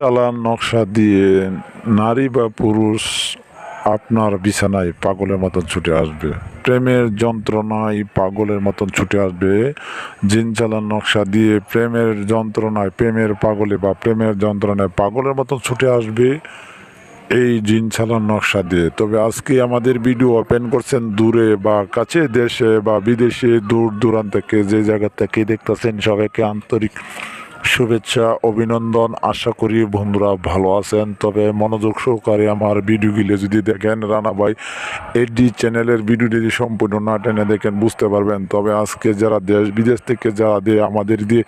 চালান নকশা দিয়ে নারী বা পুরুষ আপনার বিছানায় পাগলের মতন ছুটে আসবে। প্রেমের যন্ত্রণায় পাগলের মতন ছুটে আসবে। জিন চালান, নকশা দিয়ে প্রেমের যন্ত্রণায়, প্রেমের পাগলে বা প্রেমের যন্ত্রণায় পাগলের মতন ছুটে আসবে। এই জিন চালান, নকশা দিয়ে। তবে আজকে আমাদের ভিডিও ওপেন করছেন দূরে বা কাছে দেশে বা বিদেশে, দূর দূরান্ত থেকে যে জায়গা থেকে দেখতেছেন সবাইকে আন্তরিক শুভেচ্ছা, অভিনন্দন। আশা করি বন্ধুরা ভালো আছেন। তবে মনোযোগ সহকারে আমার ভিডিওগুলো যদি দেখেন রানা ভাই এডি চ্যানেলের ভিডিও যদি সম্পূর্ণ না টেনে দেখেন, বুঝতে পারবেন। তবে আজকে যারা দেশ বিদেশ থেকে যারা দিয়ে আমাদের দিয়ে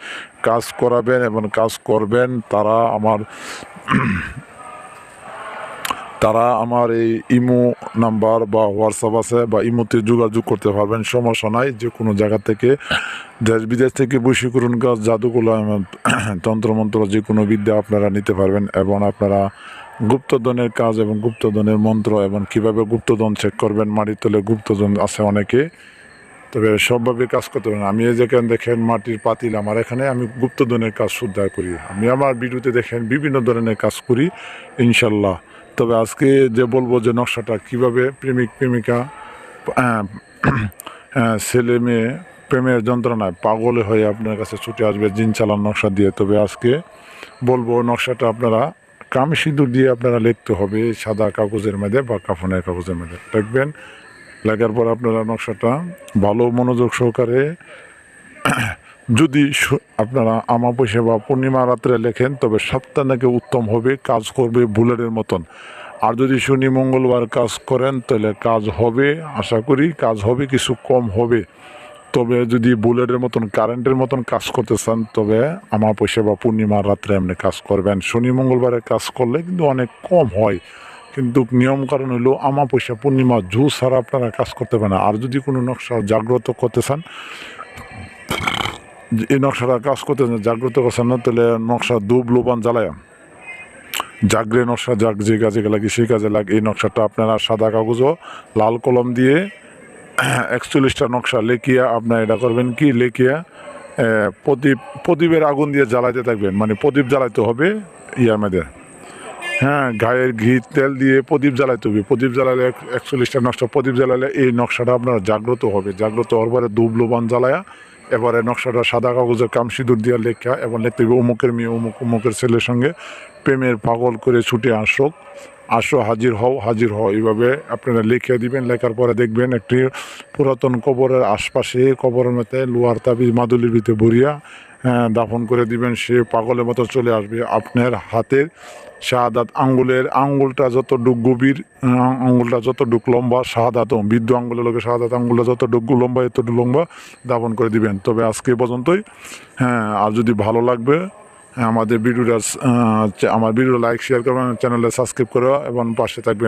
কাজ করাবেন এবং কাজ করবেন, তারা আমার তারা আমার এই ইমো নাম্বার বা হোয়াটসঅ্যাপ আছে বা ইমোতে যোগাযোগ করতে পারবেন, সমস্যা নাই, যে কোনো জায়গা থেকে, দেশ বিদেশ থেকে বশীকরণ কাজ জাদুগুলো তন্ত্রমন্ত্র যে কোনো বিদ্যা আপনারা নিতে পারবেন এবং আপনারা গুপ্তধনের কাজ এবং গুপ্তধনের মন্ত্র এবং কীভাবে গুপ্তধন চেক করবেন, মাটির তলে গুপ্তধন আছে অনেকে, তবে সবভাবে কাজ করতে পারেন আমি এই যেখানে দেখেন মাটির পাতিল আমার এখানে, আমি গুপ্তধনের কাজ শুদ্ধ করি। আমি আমার ভিডিওতে দেখেন বিভিন্ন ধরনের কাজ করি, ইনশাল্লাহ। তবে আজকে যে বলব যে নকশাটা, কীভাবে প্রেমিক, প্রেমিকা ছেলে মেয়ে, প্রেমের যন্ত্রণায় পাগলে হয়ে আপনার কাছে ছুটে আসবে জিন চালান নকশা দিয়ে, তবে আজকে বলব নকশাটা আপনারা কাম সিঁদুর দিয়ে আপনারা লিখতে হবে সাদা কাগজের মধ্যে বা কাফনের কাগজের মধ্যে। লিখবেন লেখার পর আপনারা নকশাটা ভালো মনোযোগ সহকারে যদি আপনারা আমাবস্যা বা পূর্ণিমা রাত্রে লেখেন, তবে সপ্তাহ নাকি উত্তম হবে, কাজ করবে বুলেটের মতন। আর যদি শনি মঙ্গলবার কাজ করেন, তাহলে কাজ হবে, আশা করি কাজ হবে, কিছু কম হবে। তবে যদি বুলেটের মতন, কারেন্টের মতন কাজ করতে চান, তবে আমার পয়সা বা পূর্ণিমার রাত্রে এমনি কাজ করবেন। শনি মঙ্গলবারে কাজ করলে কিন্তু অনেক কম হয়। কিন্তু নিয়ম কারণ হলো পয়সা পূর্ণিমা, জু ছাড়া আপনারা কাজ করতে পারেন আর যদি কোনো নকশা জাগ্রত করতে চান এই নকশাটা কাজ করতে জাগ্রত করছেন না, তাহলে নকশা দুব লোবান জ্বালায় জাগরে নকশা জাগ যে কাজে লাগে, সেই কাজে লাগে, এই নকশাটা আপনারা সাদা কাগজও লাল কলম দিয়ে একচল্লিশটা নকশা লেখিয়া আপনার এটা করবেন কি? লেখিয়া প্রদীপ, প্রদীপের আগুন দিয়ে জ্বালাইতে থাকবেন। মানে প্রদীপ জ্বালাইতে হবে ইয়ার মধ্যে হ্যাঁ গায়ের ঘি, তেল দিয়ে প্রদীপ জ্বালাইতে হবে। প্রদীপ জ্বালালে একচল্লিশটা নকশা, প্রদীপ জ্বালালে এই নকশাটা আপনার জাগ্রত হবে। জাগ্রত হওয়ার পরে দুব লোবান জ্বালায়া এবারে নকশাটা সাদা কাগজের কাম সিঁদুর দিয়ে লেখা এবং লিখতে হবে অমুকের মেয়ে অমুক অমুকের ছেলের সঙ্গে প্রেমের পাগল করে ছুটে আসুক আসো হাজির হও হাজির হও। এইভাবে আপনারা লিখে দিবেন লেখার পরে দেখবেন একটি পুরাতন কবরের আশপাশে কবরের মধ্যে লোহার তাবিজ মাদুলির ভিতরে ভরিয়া হ্যাঁ, দাফন করে দিবেন। সে পাগলের মতো চলে আসবে। আপনার হাতের শাহাদাত আঙ্গুলের আঙ্গুলটা যত ডুক গভীর আঙ্গুলটা যত ডুক লম্বা শাহাদাত বৃদ্ধ আঙ্গুলের লোকের শাহাদাত আঙ্গুলটা যত ডুক লম্বা এতটুকু লম্বা দাপন করে দিবেন। তবে আজকে পর্যন্তই। হ্যাঁ আর যদি ভালো লাগবে হ্যাঁ, আমাদের ভিডিওটা আমার ভিডিও লাইক শেয়ার করবেন চ্যানেলে সাবস্ক্রাইব করে এবং পাশে থাকবেন।